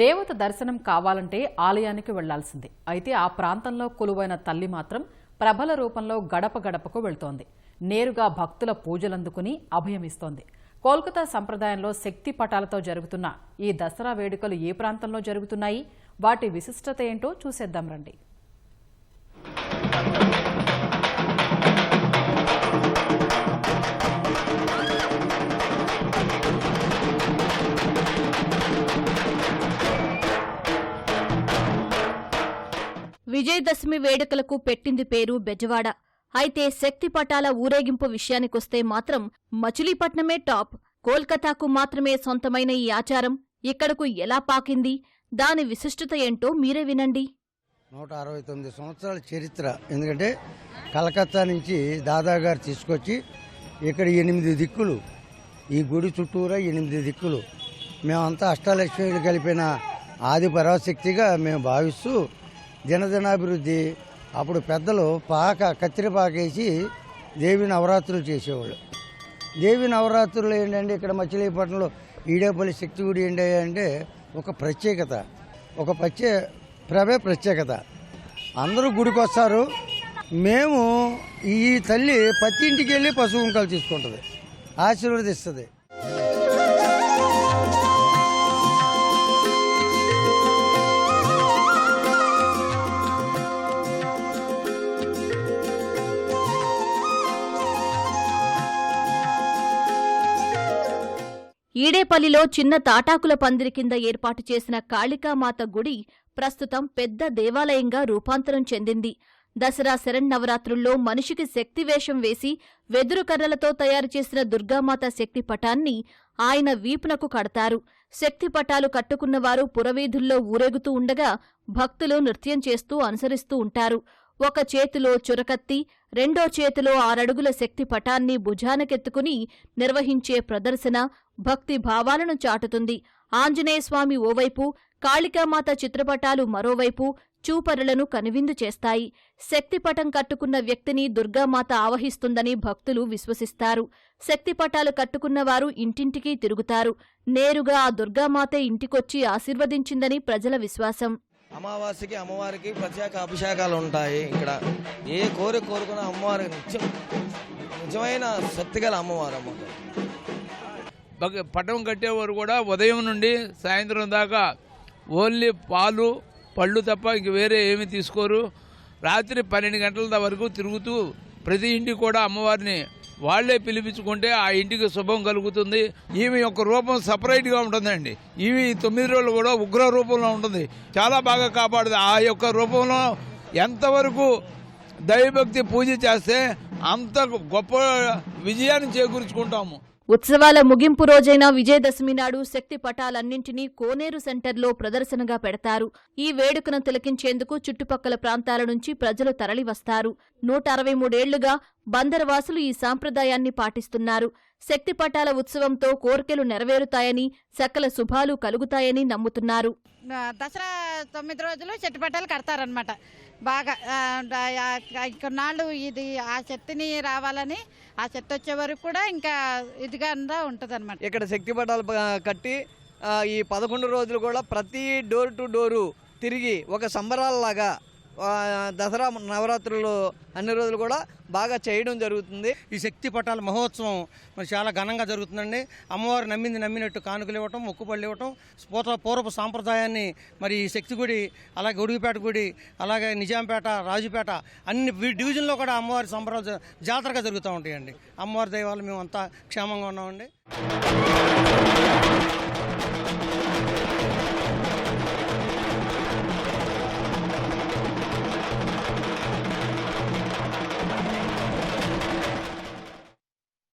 దేవత దర్శనం కావాలంటే ఆలయానికి వెళ్ళాల్సిందే. అయితే ఆ ప్రాంతంలో కొలువైన తల్లి మాత్రం ప్రబల రూపంలో గడప గడపకు వెళ్తోంది. నేరుగా భక్తుల పూజలందుకుని అభయమిస్తోంది. కోల్కతా సంప్రదాయంలో శక్తి పటాలతో జరుగుతున్న ఈ దసరా వేడుకలు ఏ ప్రాంతంలో జరుగుతున్నాయి? వాటి విశిష్టత ఏంటో చూసేద్దాం రండి. విజయదశమి వేడుకలకు పెట్టింది పేరు బెజవాడ. అయితే శక్తి పటాల ఊరేగింపు విషయానికొస్తే మాత్రం మచిలీపట్నమే టాప్. కోల్కతాకు మాత్రమే సొంతమైన ఈ ఆచారం. ఇక్కడకు ఎలా పాకింది? దాని విశిష్టత ఏంటో మీరే వినండి. నూట అరవై తొమ్మిది సంవత్సరాల చరిత్ర. ఎందుకంటే కలకత్తా నుంచి దాదాగారు తీసుకొచ్చి ఇక్కడ ఎనిమిది దిక్కులు ఈ గుడి చుట్టూరా ఎనిమిది దిక్కులు. మేమంతా అష్టాలక్ష్మిలు కలిపిన ఆది పరాశక్తిగా మేము భావిస్తూ దినదినాభివృద్ధి అప్పుడు పెద్దలు పాక కత్తిరి పాకేసి దేవి నవరాత్రులు చేసేవాళ్ళు. దేవి నవరాత్రులు ఏంటంటే ఇక్కడ మచిలీపట్నంలో ఈడేపల్లి శక్తి గుడి ఏంటి అంటే ఒక ప్రత్యేకత. ఒక ప్రత్యే ప్రభే ప్రత్యేకత. అందరూ గుడికి వస్తారు. మేము ఈ తల్లి ప్రతి ఇంటికి వెళ్ళి పశువుంకలు తీసుకుంటుంది. ఆశీర్వదిస్తుంది. ఈడేపల్లిలో చిన్న తాటాకుల పందిరి కింద ఏర్పాటు చేసిన కాళికామాత గుడి ప్రస్తుతం పెద్ద దేవాలయంగా రూపాంతరం చెందింది. దసరా శరన్నవరాత్రుల్లో మనిషికి శక్తి వేషం వేసి వెదురు కర్రలతో తయారు చేసిన దుర్గామాత శక్తి పటాన్ని ఆయన వీపునకు కడతారు. శక్తి పటాలు కట్టుకున్నవారు పురవీధుల్లో ఊరేగుతూ ఉండగా భక్తులు నృత్యం చేస్తూ అనుసరిస్తూ ఉంటారు. ఒక చేతిలో చురకత్తి రెండో చేతిలో ఆరడుగుల శక్తి పటాన్ని భుజానకెత్తుకుని నిర్వహించే ప్రదర్శన భక్తి భావాలను చాటుతుంది. ఆంజనేయస్వామి ఓవైపు కాళికామాత చిత్రపటాలు మరోవైపు చూపరులను కనువిందు చేస్తాయి. శక్తిపటం కట్టుకున్న వ్యక్తిని దుర్గామాత ఆవహిస్తుందని భక్తులు విశ్వసిస్తారు. శక్తిపటాలు కట్టుకున్నవారు ఇంటింటికి తిరుగుతారు. నేరుగా ఆ దుర్గామాతే ఇంటికొచ్చి ఆశీర్వదించిందని ప్రజల విశ్వాసం. అమావాస్యకి అమ్మవారికి ప్రత్యేక అభిషేకాలు ఉంటాయి ఇక్కడ. ఏ కోరిక కోరుకున్న అమ్మవారి నిజమైన శక్తిగల అమ్మవారు అమ్మవారు పటం కట్టేవారు కూడా ఉదయం నుండి సాయంత్రం దాకా ఓన్లీ పాలు పళ్ళు తప్ప ఇంక వేరే ఏమీ తీసుకోరు. రాత్రి పన్నెండు గంటల వరకు తిరుగుతూ ప్రతి ఇంటికి కూడా అమ్మవారిని వాళ్ళే పిలిపించుకుంటే ఆ ఇంటికి శుభం కలుగుతుంది. ఈమె యొక్క రూపం సపరేట్గా ఉంటుందండి. ఈమె తొమ్మిది రోజులు కూడా ఉగ్ర రూపంలో ఉంటుంది. చాలా బాగా కాపాడుతుంది. ఆ యొక్క రూపంలో ఎంతవరకు దైవభక్తి పూజ చేస్తే అంత గొప్ప విజయాన్ని చేకూర్చుకుంటాము. ఉత్సవాల ముగింపు రోజైన విజయదశమి నాడు శక్తి పటాలన్నింటినీ కోనేరు సెంటర్లో ప్రదర్శనగా పెడతారు. ఈ వేడుకను తిలకించేందుకు చుట్టుపక్కల ప్రాంతాల నుంచి ప్రజలు తరలివస్తారు. నూట అరవై మూడేళ్ళుగా బందరవాసులు ఈ సాంప్రదాయాన్ని పాటిస్తున్నారు. శక్తి పటాల ఉత్సవంతో కోర్కెలు నెరవేరుతాయని సకల శుభాలు కలుగుతాయని నమ్ముతున్నారు. దసరా తొమ్మిది రోజులు చెట్టుపట్టాలు కడతారనమాట బాగా ఆ, కొన్నాళ్ళు ఇది ఆ శక్తిని రావాలని ఆ శక్తి వచ్చే వరకు కూడా ఇంకా ఇదిగా ఉంటుంది అనమాట ఇక్కడ శక్తి పటాలు కట్టి ఈ పదకొండు రోజులు కూడా ప్రతి డోర్ టు డోరు తిరిగి ఒక సంబరాలలాగా దసరా నవరాత్రులు అన్ని రోజులు కూడా బాగా చేయడం జరుగుతుంది. ఈ శక్తి పటాల మహోత్సవం మరి చాలా ఘనంగా జరుగుతుందండి. అమ్మవారు నమ్మింది నమ్మినట్టు కానుకలు ఇవ్వటం మొక్కుబళ్ళు ఇవ్వటం పూర్వ పూర్వపు సాంప్రదాయాన్ని మరి ఈ శక్తి గుడి అలాగే ఉడుగుపేట గుడి అలాగే నిజాంపేట రాజుపేట అన్ని డివిజన్లో కూడా అమ్మవారి సంబరాలు జాతరగా జరుగుతూ ఉంటాయండి. అమ్మవారి దైవాలు మేము అంతా క్షేమంగా ఉన్నామండి.